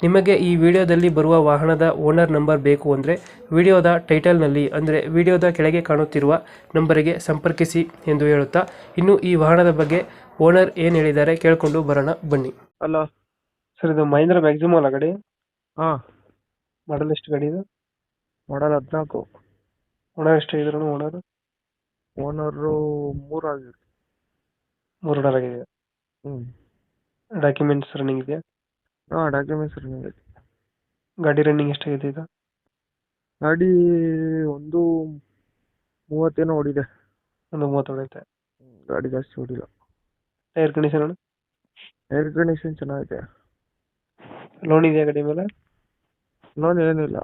ನಿಮಗೆ ಈ ವಿಡಿಯೋದಲ್ಲಿ ಬರುವ ವಾಹನದ ಓನರ್ ನಂಬರ್ ಬೇಕು ಅಂದರೆ ವಿಡಿಯೋದ ಟೈಟಲ್ನಲ್ಲಿ ಅಂದರೆ ವಿಡಿಯೋದ ಕೆಳಗೆ ಕಾಣುತ್ತಿರುವ ನಂಬರಿಗೆ ಸಂಪರ್ಕಿಸಿ ಎಂದು ಹೇಳುತ್ತಾ ಇನ್ನು ಈ ವಾಹನದ ಬಗ್ಗೆ ಓನರ್ ಏನು ಹೇಳಿದ್ದಾರೆ ಕೇಳಿಕೊಂಡು ಬರೋಣ ಬನ್ನಿ. ಅಲ್ಲ ಸರ್ ಇದು ಮಹೇಂದ್ರ ಮ್ಯಾಕ್ಸಿಮಮ್ ಅಲ್ಲ ಗಾಡಿ? ಹಾಂ. ಮಾಡಲ್ ಎಷ್ಟು ಗಾಡಿ ಇದು? ಮಾಡಲ್ ಹದಿನಾಲ್ಕು. ಓನರ್ ಎಷ್ಟು ಇದ್ರು ಓನರ್ ಓನರು ಮೂರು ಆಗಿದೆ ಮೂರು ಡರ್ ಆಗಿದೆ ಹ್ಞೂ ಡಾಕ್ಯುಮೆಂಟ್ಸ್ ರನ್ನಿಂಗ್ ಇದೆಯಾ? ಹಾಂ ಡಾಕ್ಯುಮೆಂಟ್ಸ್ ರನ್ನಿಂಗ್ ಐತಿ ಗಾಡಿ ರನ್ನಿಂಗ್ ಎಷ್ಟಾಗಿದೆ ಇದು ಗಾಡಿ ಒಂದು ಮೂವತ್ತೇನೋ ಓಡಿದೆ. ಒಂದು ಮೂವತ್ತು ಹೊಡೆಯುತ್ತೆ ಗಾಡಿ ಜಾಸ್ತಿ ಓಡಿಲ್ಲ. ಟೈರ್ ಕಂಡೀಷನ್ ಏರ್ ಕಂಡೀಷನ್ ಚೆನ್ನಾಗಿದೆ. ಲೋನ್ ಇದೆಯಾ ಗಾಡಿ ಮೇಲೆ? ಲೋನ್ ಏನಿಲ್ಲ.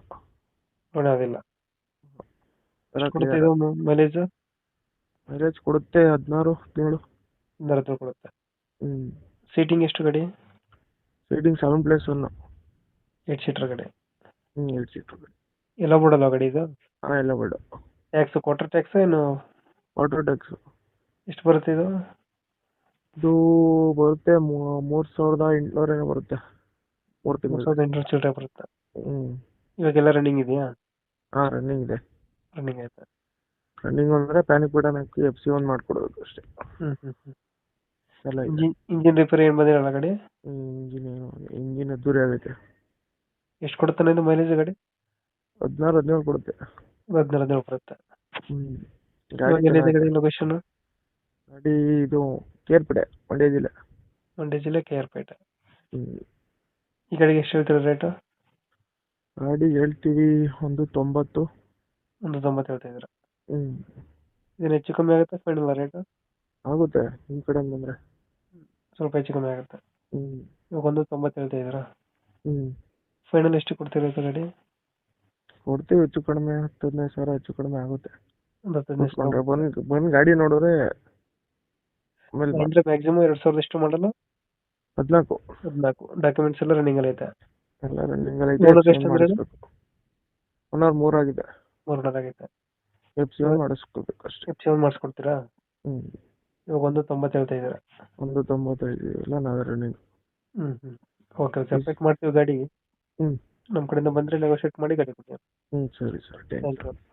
ಲೋನ್ ಯಾವುದಿಲ್ಲ. ಇದು ಮೈಲೇಜ್ ಮೈಲೇಜ್ ಕೊಡುತ್ತೆ ಹದಿನಾರು ಹದಿನೇಳು ಒಂದರ ಕೊಡುತ್ತೆ. ಹ್ಞೂ ಸೀಟಿಂಗ್ ಎಷ್ಟು ಗಾಡಿ? Seating seven place one eight seater ಗಾಡಿ. ಹ್ಞೂ ಏಟ್ ಸೀಟ್ ಎಲ್ಲ ಬಿಡಲ್ಲ ಗಾಡಿ ಇದು? ಹಾಂ ಎಲ್ಲ ಬೇಡ. ಟ್ಯಾಕ್ಸ್ ಕ್ವಾರ್ಟರ್ ಟ್ಯಾಕ್ಸ್ ಏನು? ವಾಟರ್ ಟ್ಯಾಕ್ಸು ಎಷ್ಟು ಬರುತ್ತೆ ಇದು? ಇದು ಬರುತ್ತೆ ಮೂರು ಸಾವಿರದ ಎಂಟುನೂರೇನೋ ಬರುತ್ತೆ. ಮೂರು ಮೂರು ತಿಂಗಳು ಸಾವಿರದ ಎಂಟುನೂರು ಚಿಲ್ಲರೆ ಬರುತ್ತೆ. ಹ್ಞೂ ಇವಾಗೆಲ್ಲ ರನ್ನಿಂಗ್ ಇದೆಯಾ? ಹಾಂ ರನ್ನಿಂಗ್ ಇದೆ. ರನ್ನಿಂಗ್ ಆಯ್ತಾ? ರನ್ನಿಂಗ್ ಅಂದರೆ ಪ್ಯಾನಿಕ್ ಬಟನ್ ಹಾಕಿ ಎಫ್ ಸಿ ಒನ್ ಮಾಡ್ಕೊಡೋದು ಅಷ್ಟೇ. ಹ್ಞೂ ಹ್ಞೂ ಹ್ಞೂ ಎಲ್ಲ ಇದೆ. ಇಂಜಿನ್ ಇಂಜಿನ್ ರಿಪೇರಿ ಏನು ಬಂದಿರಲ್ಲ ಗಾಡಿ? ಇಂಜಿನ್ ಇಂಜಿನ್ ದೂರ ಆಗೈತೆ. ಎಷ್ಟು ಕೊಡ್ತಾನೆ ಇದು ಮೈಲೇಜ್ ಗಾಡಿ? ಹದಿನಾರು ಹದಿನೇಳು ಕೊಡುತ್ತೆ. ಹದಿನಾರು ಹದಿನೇಳು ಕೊಡುತ್ತೆ? ಲೊಕೇಶನ್ ಗಾಡಿ ಎಲ್ಲಿದೆ ಗಾಡಿ ಚೆನ್ನಾಗಿದೆ. ಲೊಕೇಶನ್ ಗಾಡಿ ಇದು ಕೇರ್ಪಡೆ ಮಂಡ್ಯ ಜಿಲ್ಲೆ. ಮಂಡ್ಯ ಜಿಲ್ಲೆ ಕೆ ಆರ್ ಪೇಟೆ ಈ ಗಾಡಿಗೆ ಎಷ್ಟು ಹೇಳ್ತೀರಾ ರೇಟು ಗಾಡಿ ಹೇಳ್ತೀವಿ ಒಂದು ತೊಂಬತ್ತು. ಒಂದು ತೊಂಬತ್ತು ಹೇಳ್ತಾ ಇದ್ರ ಹ್ಮ್. ಇದನ್ನ ಹೆಚ್ಚು ಕಮ್ಮಿ ಆಗುತ್ತೆ ಫೈನಲ್ ರೇಟು ಆಗುತ್ತೆ ನಿಮ್ ಕಡೆ ಬಂದ್ರೆ. ಸ್ವಲ್ಪ ಹೆಚ್ಚು ಕಮ್ಮಿ ಆಗುತ್ತೆ. ಹ್ಞೂ ಇವಾಗ ಒಂದು ತೊಂಬತ್ತು ಹೇಳ್ತಾ ಇದ್ದೀರಾ? ಹ್ಞೂ ಫೈನಲ್ ಎಷ್ಟು ಕೊಡ್ತಿರುತ್ತೆ ಗಾಡಿ? ಕೊಡ್ತೀವಿ ಹೆಚ್ಚು ಕಡಿಮೆ ಹತ್ತು ಹದಿನೈದು ಸಾವಿರ ಹೆಚ್ಚು ಕಡಿಮೆ ಆಗುತ್ತೆ. ಒಂದು ಹತ್ತು ಹದಿನೈದು ಸಾವಿರ. ಬಂದು ಬಂದು ಗಾಡಿ ನೋಡಿದ್ರೆ ಆಮೇಲೆ ಬಂದ್ರೆ ಮ್ಯಾಕ್ಸಿಮಮ್ ಎರಡು ಸಾವಿರದ ಎಷ್ಟು ಮಾಡಲ್ಲ ಹದಿನಾಲ್ಕು. ಹದಿನಾಲ್ಕು. ಡಾಕ್ಯುಮೆಂಟ್ಸ್ ಎಲ್ಲ ರನ್ನಿಂಗ್ ಅಲ್ಲಿ ಐತೆ? ಎಲ್ಲ ರನ್ನಿಂಗ್ Owner ಎಷ್ಟು ಅಂದ್ರೆ ಇದು? ಒನ್ ಮೂರಾಗಿದೆ ಮೂರು ಆಗೈತೆ. ಎಫ್ ಸಿ ಮಾಡಿಸ್ಕೋಬೇಕು ಅಷ್ಟೇ. ಎಫ್ ಸಿ ಮಾಡಿಸ್ಕೊಡ್ತೀರಾ? ಹ್ಞೂ ಇವಾಗ ಒಂದು ತೊಂಬತ್ತು ಹೇಳ್ತಾ ಇದ್ದೀರಾ? ಒಂದು ತೊಂಬತ್ತೈದು ಇಲ್ಲ ನಾವೇ ರನ್ನಿಂಗ್ ಹ್ಮ್ ಹ್ಮ್ ಓಕೆ ಸಪ್ರೇಟ್ ಮಾಡ್ತೀವಿ ಗಾಡಿ ಹ್ಮ್. ನಮ್ಮ ಕಡೆಯಿಂದ ಬಂದ್ರೆ ನೆಗೋಷಿಯೇಟ್ ಮಾಡಿ ಗಾಡಿ ಕೊಡ್ತೀವಿ ಹ್ಞೂ ಸರಿ sir thank you thank you